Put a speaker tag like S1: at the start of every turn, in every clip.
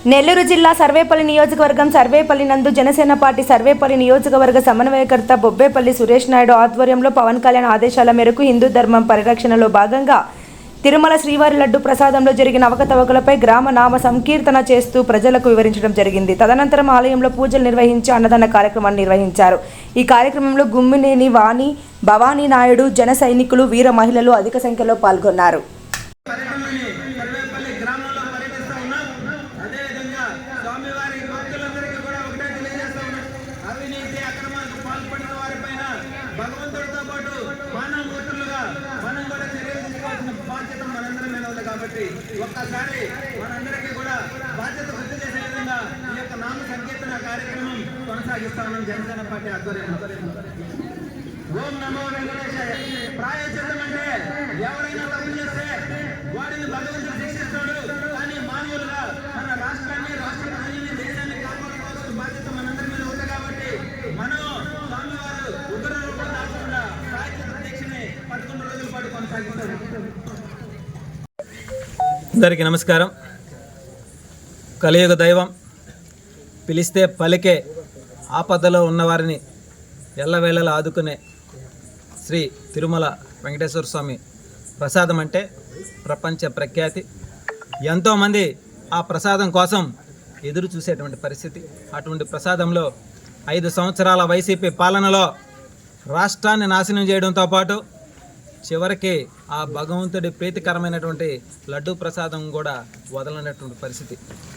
S1: నెల్లూరు జిల్లా సర్వేపల్లి నియోజకవర్గం సర్వేపల్లి నందు జనసేన పార్టీ సర్వేపల్లి నియోజకవర్గ సమన్వయకర్త బొబ్బేపల్లి సురేష్ నాయుడు ఆధ్వర్యంలో పవన్ కళ్యాణ్ ఆదేశాల మేరకు హిందూ ధర్మం పరిరక్షణలో భాగంగా తిరుమల శ్రీవారి లడ్డు ప్రసాదంలో జరిగిన అవకతవకలపై గ్రామ నామ సంకీర్తన చేస్తూ ప్రజలకు వివరించడం జరిగింది. తదనంతరం ఆలయంలో పూజలు నిర్వహించి అన్నదాన కార్యక్రమాన్ని నిర్వహించారు. ఈ కార్యక్రమంలో గుమ్మినేని వాణి భవానీ నాయుడు జన సైనికులు వీర మహిళలు అధిక సంఖ్యలో పాల్గొన్నారు
S2: పర్యటనని సర్వేపల్లి గ్రామంలో పర్యటిస్తా ఉన్నాం అదేవిధంగా స్వామివారి భక్తులందరికీ కూడా ఒకటే తెలియజేస్తా ఉన్నాం అవినీతి అక్రమాలకు పాల్పడిన వారిపైన భగవంతుడితో పాటు మానవమూర్తులుగా మనం కూడా చర్యలు తీసుకోవాల్సిన బాధ్యత మనందరి మీద ఉంది కాబట్టి ఒక్కసారి మనందరికీ కూడా బాధ్యత గుర్తు చేసే విధంగా ఈ యొక్క నామ సంకీర్తన కార్యక్రమం కొనసాగిస్తామని జనసేన పార్టీ ఆధ్వర్యంలో. ఓం నమో వెంకటేశాయ ప్రాయచిత్తం అంటే ఎవరైనా తప్పు చేస్తే వాడిని భగవంతుడు శిక్షిస్తాడు కానీ మానవులుగా మన రాష్ట్రాన్ని రాష్ట్ర ప్రజల్ని దేశాన్ని కాపాడుకోవాల్సిన బాధ్యత మనందరి మీద ఉంది కాబట్టి మనం స్వామివారు ఉగ్ర రూపం దాచకుండా ప్రాయచిత్త దీక్షని పదకొండు రోజుల పాటు కొనసాగిస్తారు
S3: అందరికీ నమస్కారం. కలియుగ దైవం పిలిస్తే పలికే ఆపదలో ఉన్నవారిని ఎల్లవేళలా ఆదుకునే శ్రీ తిరుమల వెంకటేశ్వర స్వామి ప్రసాదం అంటే ప్రపంచ ప్రఖ్యాతి. ఎంతోమంది ఆ ప్రసాదం కోసం ఎదురు చూసేటువంటి పరిస్థితి. అటువంటి ప్రసాదంలో ఐదు సంవత్సరాల వైసీపీ పాలనలో రాష్ట్రాన్ని నాశనం చేయడంతో పాటు చివరికి ఆ భగవంతుడి ప్రీతికరమైనటువంటి లడ్డూ ప్రసాదం కూడా వదలనటువంటి పరిస్థితి.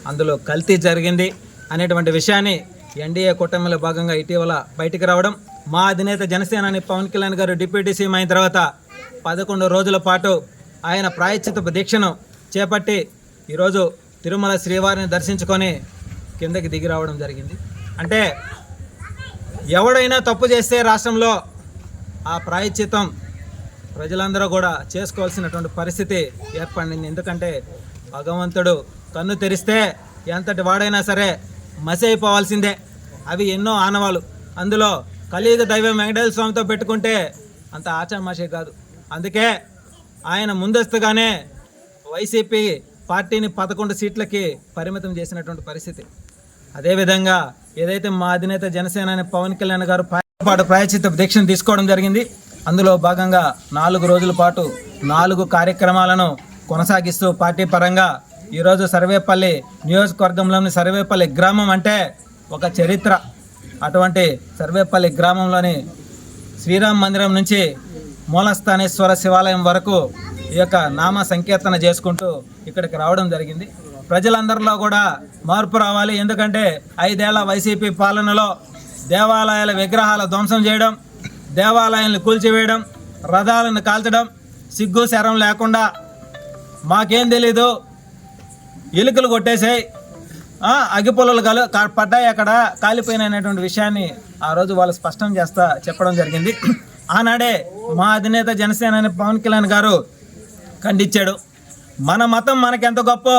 S3: అందులో కల్తీ జరిగింది అనేటువంటి విషయాన్ని ఎన్డీఏ కూటమిలో భాగంగా ఇటీవల బయటికి రావడం మా అధినేత జనసేనాని పవన్ కళ్యాణ్ గారు డిప్యూటీ సీఎం అయిన తర్వాత పదకొండు రోజుల పాటు ఆయన ప్రాయశ్చిత దీక్షను చేపట్టి ఈరోజు తిరుమల శ్రీవారిని దర్శించుకొని కిందకి దిగి రావడం జరిగింది. అంటే ఎవడైనా తప్పు చేస్తే రాష్ట్రంలో ఆ ప్రాయశ్చితం ప్రజలందరూ కూడా చేసుకోవాల్సినటువంటి పరిస్థితి ఏర్పడింది. ఎందుకంటే భగవంతుడు కన్ను తెరిస్తే ఎంతటి వాడైనా సరే మసి అయిపోవాల్సిందే అవి ఎన్నో ఆనవాలు. అందులో కలియుగ దైవం వెంకటేశ్వర స్వామితో పెట్టుకుంటే అంత ఆచామాషే కాదు. అందుకే ఆయన ముందస్తుగానే వైసీపీ పార్టీని పదకొండు సీట్లకి పరిమితం చేసినటువంటి పరిస్థితి. అదేవిధంగా ఏదైతే మా అధినేత జనసేన పవన్ కళ్యాణ్ గారు పాటు ప్రాయచిత్త దీక్షను తీసుకోవడం జరిగింది. అందులో భాగంగా నాలుగు రోజుల పాటు నాలుగు కార్యక్రమాలను కొనసాగిస్తూ పార్టీ పరంగా ఈరోజు సర్వేపల్లి నియోజకవర్గంలోని సర్వేపల్లి గ్రామం అంటే ఒక చరిత్ర. అటువంటి సర్వేపల్లి గ్రామంలోని శ్రీరామ్ మందిరం నుంచి మూలస్థానేశ్వర శివాలయం వరకు ఈ యొక్క నామ సంకీర్తన చేసుకుంటూ ఇక్కడికి రావడం జరిగింది. ప్రజలందరిలో కూడా మార్పు రావాలి. ఎందుకంటే ఐదేళ్ళ వైసీపీ పాలనలో దేవాలయాల విగ్రహాల ధ్వంసం చేయడం దేవాలయాలను కూల్చివేయడం రథాలను కాల్చడం సిగ్గు శరం లేకుండా మాకేం తెలీదు. ఎలుకలు కొట్టేసాయి. ఆ, కలు కా- పడ్డాయి అక్కడ కాలిపోయినటువంటి విషయాన్ని ఆ రోజు వాళ్ళు స్పష్టం చేస్తా చెప్పడం జరిగింది. ఆనాడే మా అధినేత జనసేన పవన్ కళ్యాణ్ గారు ఖండించాడు. మన మతం మనకెంత గొప్ప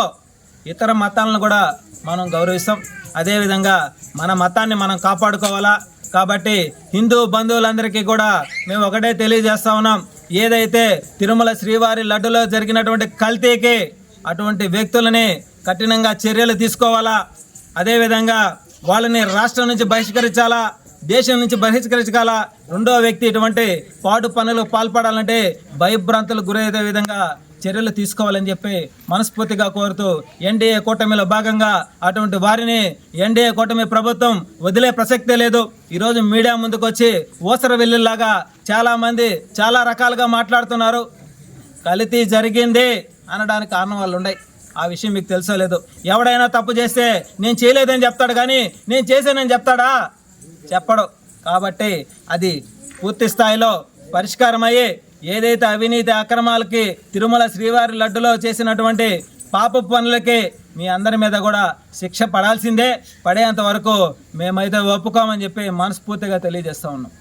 S3: ఇతర మతాలను కూడా మనం గౌరవిస్తాం. అదేవిధంగా మన మతాన్ని మనం కాపాడుకోవాలా. కాబట్టి హిందూ బంధువులందరికీ కూడా మేము ఒకటే తెలియజేస్తా ఉన్నాం. ఏదైతే తిరుమల శ్రీవారి లడ్డులో జరిగినటువంటి కల్తీకి అటువంటి వ్యక్తులని కఠినంగా చర్యలు తీసుకోవాలా. అదేవిధంగా వాళ్ళని రాష్ట్రం నుంచి బహిష్కరించాలా దేశం నుంచి బహిష్కరించాలా రెండో వ్యక్తి ఇటువంటి పాడు పనులు పాల్పడాలంటే భయభ్రాంతులు గురయ్యే విధంగా చర్యలు తీసుకోవాలని చెప్పి మనస్ఫూర్తిగా కోరుతూ ఎన్డీఏ కూటమిలో భాగంగా అటువంటి వారిని ఎన్డీఏ కూటమి ప్రభుత్వం వదిలే ప్రసక్తే లేదు. ఈరోజు మీడియా ముందుకు వచ్చి ఊసర వెళ్ళేలాగా చాలామంది చాలా రకాలుగా మాట్లాడుతున్నారు. కలితి జరిగింది అనడానికి కారణం వాళ్ళు ఉన్నాయి ఆ విషయం మీకు తెలుసో లేదు. ఎవడైనా తప్పు చేస్తే నేను చేయలేదని చెప్తాడు కానీ నేను చేశానని చెప్తాడా? చెప్పడు. కాబట్టి అది పూర్తి స్థాయిలో పరిష్కారమయ్యి ఏదైతే అవినీతి అక్రమాలకి తిరుమల శ్రీవారి లడ్డులో చేసినటువంటి పాప పనులకి మీ అందరి మీద కూడా శిక్ష పడాల్సిందే. పడేంత వరకు మేమైతే ఒప్పుకోమని చెప్పి మనస్ఫూర్తిగా తెలియజేస్తా ఉన్నాం.